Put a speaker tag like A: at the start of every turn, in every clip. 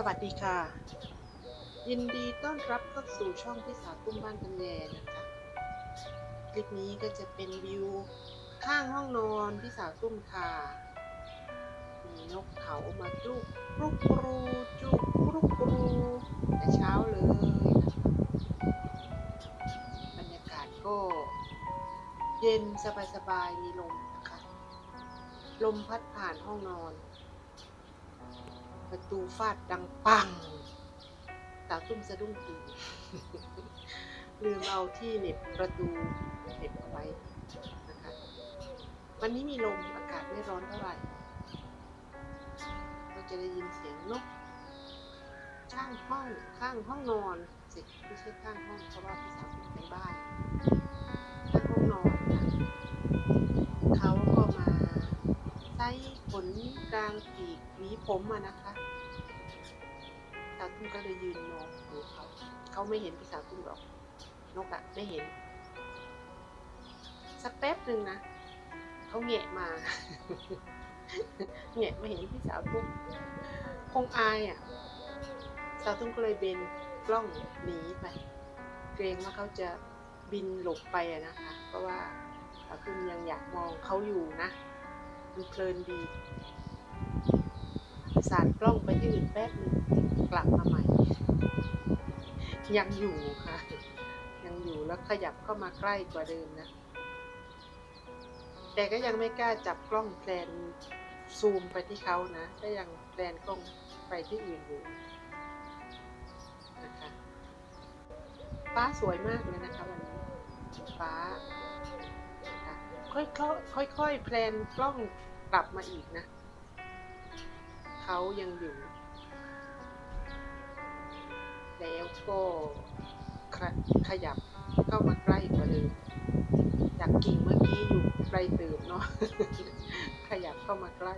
A: สวัสดีค่ะ ยินดีต้อนรับเข้าสู่ช่องพี่สาวตุ้มบ้านกันแยนะคะ คลิปนี้ก็จะเป็นวิวข้างห้องนอนพี่สาวตุ้มค่ะ มีนกเขามาจุกรุกกรูจุกกรุกกรูแต่เช้าเลยนะคะบรรยากาศก็ เย็นสบายๆมีลมนะคะ ลมพัดผ่านห้องนอน ประตูฟาดดังปังสาวตุ้มสะดุ้งตื่นลืมเอาที่เหน็บประตูเหน็บเอาไว้นะคะวันนี้มีลมอากาศไม่ร้อนเท่าไหร่ เราจะได้ยินเสียงนกข้างห้องข้างห้องนอนสิไม่ใช่ข้างห้องเพราะว่าพี่สาวเป็นบ้าน กลางปีกหวีผมมานะคะสาตุ้มก็เลยยืนมองดูเขา เขาไม่เห็นพี่สาวตุ้มหรอก นกอะไม่เห็น สักแป๊บหนึ่งนะเขาแงะมา แงะมาเห็นพี่สาวตุ้มคงอายอะสาวตุ้มก็เลยเบนกล้องหนีไป เกรงว่าเขาจะบินหลบไปอะนะคะ เพราะว่าสาวตุ้มยังอยากมองเขาอยู่นะ มันเพลินดี สาดกล้องไปที่อื่นแป๊บหนึ่งกลับมาใหม่ ยังอยู่ค่ะ ยังอยู่แล้วขยับเข้ามาใกล้กว่าเดิมนะ แต่ก็ยังไม่กล้าจับกล้องแพลนซูมไปที่เขานะ ก็ยังแพลนกล้องไปที่อื่นอยู่นะคะฟ้าสวยมากเลยนะคะวันนี้ฟ้าคะค่อยๆค่อยๆแพลนกล้องกลับมาอีกนะ เขายังอยู่ แล้วก็ขขยับเข้ามาใกล้กว่าเดิมจากกิ่งเมื่อกี้อยู่ไกลตื่นเนาะขยับเข้ามาใกล้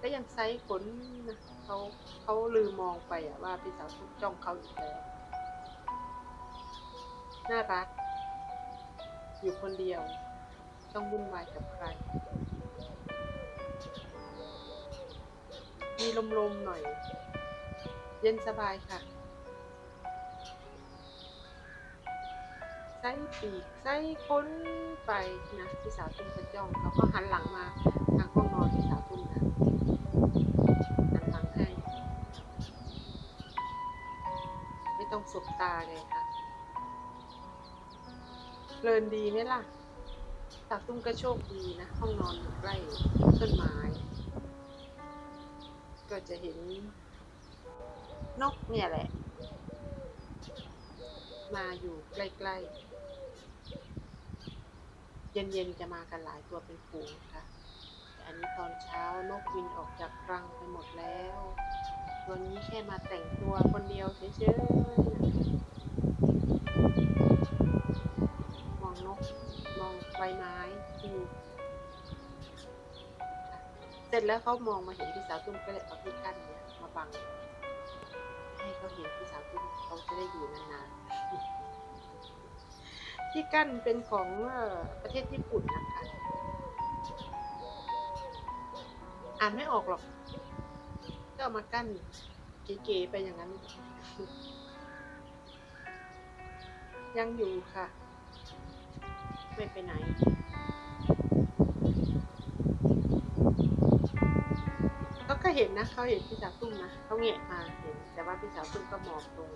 A: ก็ยังไซขนนะเขาเขาลืมมองไปอะว่าพี่สาวทุกจ้องเขาอีกแล้วน่ารัก อยู่คนเดียว ต้องวุ่นวายกับใคร มีลมๆหน่อย เย็นสบายค่ะไส้ปีกไส้ค้นไปนะพี่สาวตุ้มกระจ้องเขาก็หันหลังมาทางห้องนอนพี่สาวตุ้มนะหันหลังให้ไม่ต้องสบตาเลยค่ะเพลินดีไหมล่ะสาวตุ้มก็โชคดีนะ ห้องนอนอยู่ใกล้ต้นไม้ ก็จะเห็นนกเนี่ยแหละ มาอยู่ใกล้ๆ เย็นๆจะมากันหลายตัวเป็นฝูงค่ะ แต่อันนี้ตอนเช้านกบินออกจากรังไปหมดแล้ว ตัวนี้แค่มาแต่งตัวคนเดียวเฉยๆ มองนก มองใบไม้ที่ สร็จแล้วเขามองมาเห็นพี่สาวตุ้มก็เลยเอาที่กั้นเนี่ยมาบังให้เขาเห็นพี่สาวตุ้มเขาจะได้อยู่นานๆที่กั้นเป็นของประเทศญี่ปุ่นนะคะอ่านไม่ออกหรอกก็เอามากั้นเก๋ๆไปอย่างนั้น ยังอยู่ค่ะ ไม่ไปไหน เห็นนะเขาเห็นพี่สาวตุ้มนะเขาแงะมาเห็นแต่ว่าพี่สาวตุ้มก็หมอบลง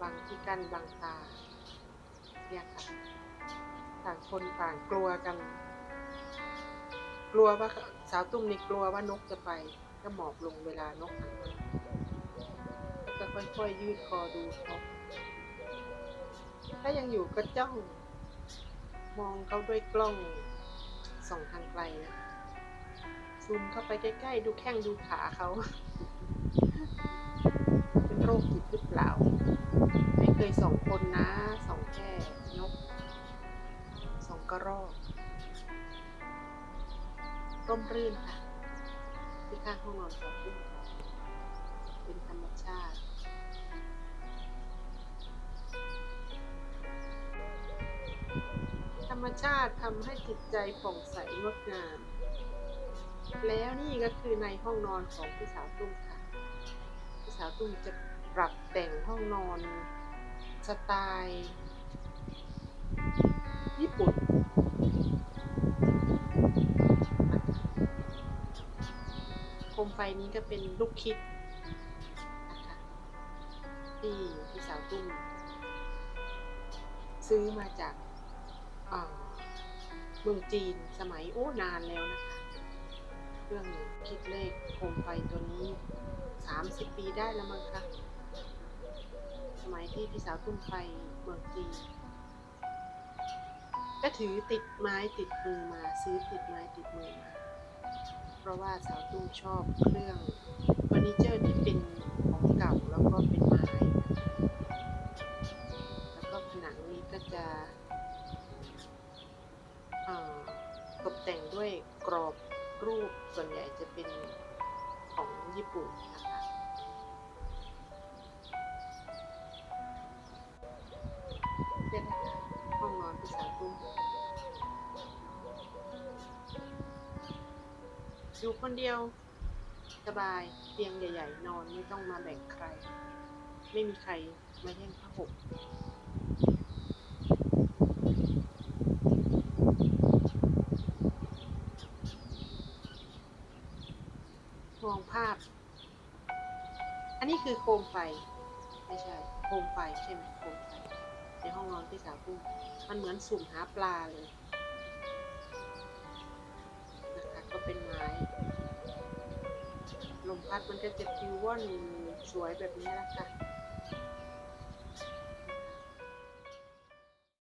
A: บางที่กั้นบางตาเนี่ยค่ะต่างคนต่างกลัวกัน กลัวว่าสาวตุ้มนี่กลัวว่านกจะไป ก็หมอบลงเวลานกหันมาแล้วก็ค่อยๆยืดคอดูเขาถ้ายังอยู่ก็จ้อง มองเขาด้วยกล้องส่องทางไกลนะ ซูมเข้าไปใกล้ๆ ดูแข้งดูขาเขา เป็นโรคจิตหรือเปล่า ไม่เคยสองคนนะสองแค่นกสองกระรอกร่มรื่นค่ะ ที่ข้างห้องนอนของพี่เป็นธรรมชาติธรรมชาติทำให้จิตใจผ่องใสงดงาม แล้วนี่ก็คือในห้องนอนของพี่สาวตุ้มค่ะ พี่สาวตุ้มจะปรับแต่งห้องนอนสไตล์ญี่ปุ่นโคมไฟนี้ก็เป็นลูกคิดนะคะที่พี่สาวตุ้มซื้อมาจากเมืองจีนสมัยโอ้นานแล้วนะคะ เครื่องคิดเลขโคมไฟตัวนี้สามสิบปีได้แล้วมั้งคะสมัยที่พี่สาวตุ้มไปเมืองจีนก็ถือติดไม้ติดมือมาซื้อติดไม้ติดมือมา เพราะว่าสาวตุ้มชอบเครื่องเฟอร์นิเจอร์ที่เป็นของเก่าแล้วก็เป็นไม้ แล้วก็ผนังนี้ก็จะตกแต่งด้วยกรอบ รูปส่วนใหญ่จะเป็นของญี่ปุ่นนะคะเป็นห้องนอนพี่สาวตุ้มอยู่คนเดียวสบายเตียงใหญ่ ๆ นอนไม่ต้องมาแบ่งใคร ไม่มีใครมาแย่งผ้าห่ม มองภาพ อันนี้คือโคมไฟ ไม่ใช่ โคมไฟใช่ไหมโคมไฟ ในห้องนอนพี่สาวปุ้มมันเหมือนสุ่มหาปลาเลยนะคะก็เป็นไม้ ลมพัดมันก็จะพิวว่อนสวยแบบนี้แหละค่ะ